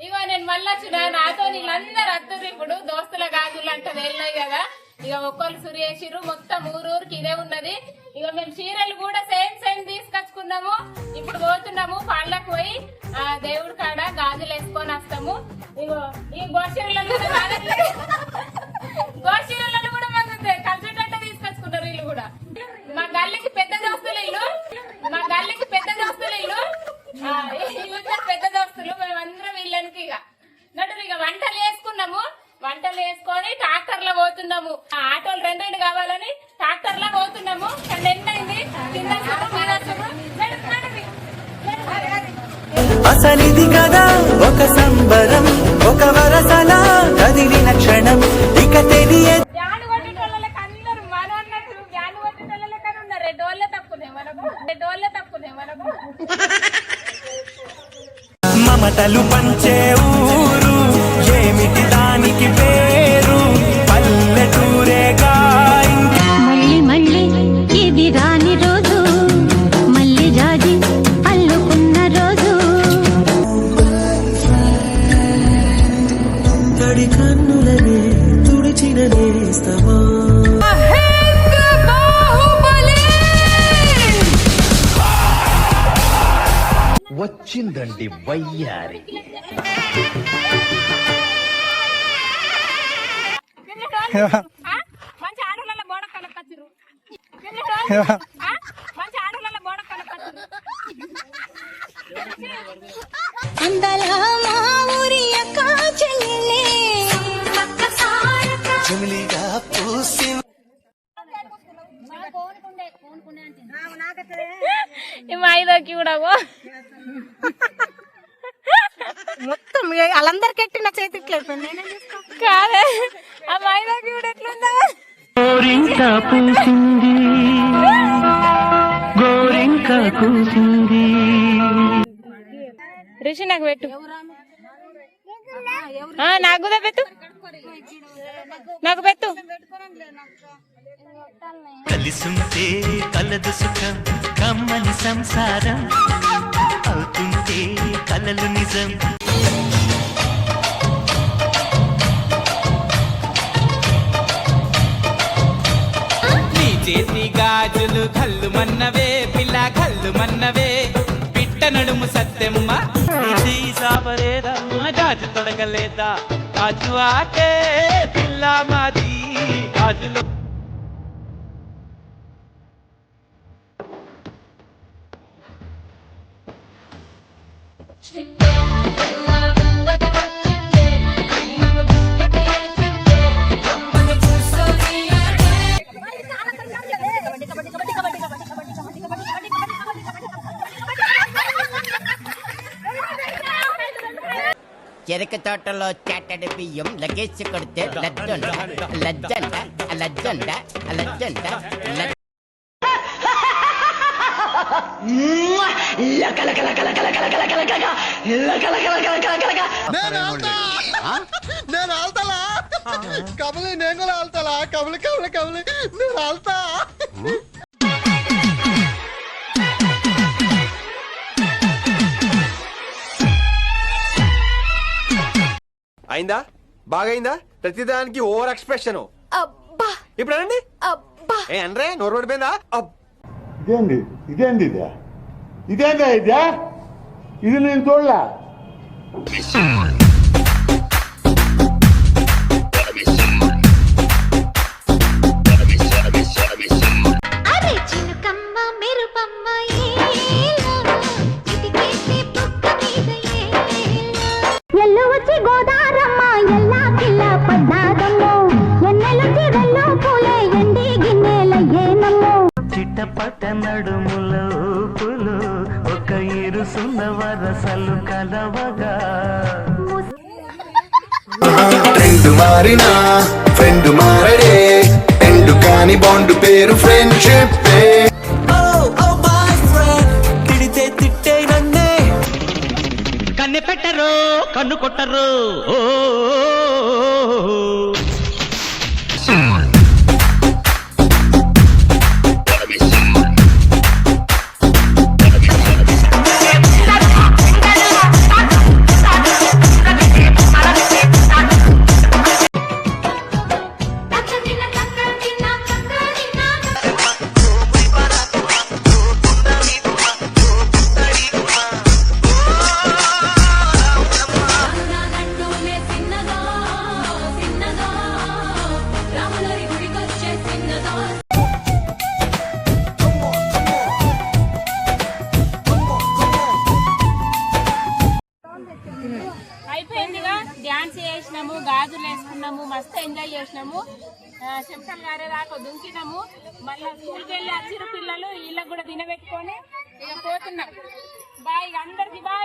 ఇగో నేను మళ్ళీ వచ్చిన నాతో నీళ్ళందరూ అత్తురు ఇప్పుడు దోస్తుల గాజులు అంటే వెళ్ళాయి కదా. ఇక ఒక్కరు సురేషిరు మొత్తం ఊరూరికి ఇదే ఉన్నది. ఇక మేము చీరలు కూడా సేమ్ పోతున్నాము ఆ ఆటోలు రెండు రెండు కావాలని ట్రాక్టర్లో పోతున్నాము. కానీ నడు. అసలిది కదా ఒక సంబరం ఒక వరసలా కదిలిన క్షణం. ఇక తెలియ బ్యాండ్ కొట్టేటోళ్ళకి తడి కన్నులనే తుడిచిన నేస్తమా? వచ్చిందండి వయ్యారి. ఆ? చెమిలిగా పూసి ఈ మైదాకి కూడా మొత్తం వాళ్ళందరికి ఎట్టిన చేతి? కాదే ఆ మైదాకి కూడా ఎట్లుందా. గోరింక పూసింది. గోరింక కూసింది రిషి నాకు పెట్టు. నాకు కూడా పెట్టు. నాకు పెట్టు. కలిసుంటే కలదు సుఖం కమ్మని సంసారం. అవుతుంటే కలలు నిజం. ఇది సాపరేదా తొడగలేదా గాజు ఆటే పిల్ల మాది రాజులో Thank you. చెరుకు తోటలో చెట్టడి బియ్యం లగేసి కొడితే లజ్జంట లజ్జంట లజ్జంట లజ్జంట లజ్జ నేను ఆల్తలా? కబలి నేను కూడా ఆల్తలా? కబలి కబలి కబలి నేను ఆల్తా? అయిందా? బాగైందా? ప్రతిదానికి ఓవర్ ఎక్స్ప్రెషన్. అబ్బా! ఇప్పుడు అనండి అబ్బా! ఏ అనరే నోరు పడిపోయిందా. ఇదేంది? ఇదేంది ఇదే? ఇదేందా ఇదే? ఇది నేను చూడలే. నడుముల ఊపులు ఒక ఇరుసున్న వరసలు కలవగా. ట్రెండ్ మారినా ఫ్రెండ్ మారడే ఎండు కాని బాండ్ పేరు friendship oh oh my friend తిడితే తిట్టే నన్నే. కన్నె పెట్టరు కన్ను కొట్టరు ఓ. అయిపోయిందిగా. డ్యాన్స్ చేసినాము గాజులు వేసుకున్నాము మస్తు ఎంజాయ్ చేసినాము. చెమటలు గారే దాకా దుంకినాము. మళ్ళీ స్కూల్కి వెళ్ళి వచ్చిన పిల్లలు వీళ్ళకి కూడా తినబెట్టుకొని ఇక పోతున్నాం. బాయ్ అందరికి బాయ్.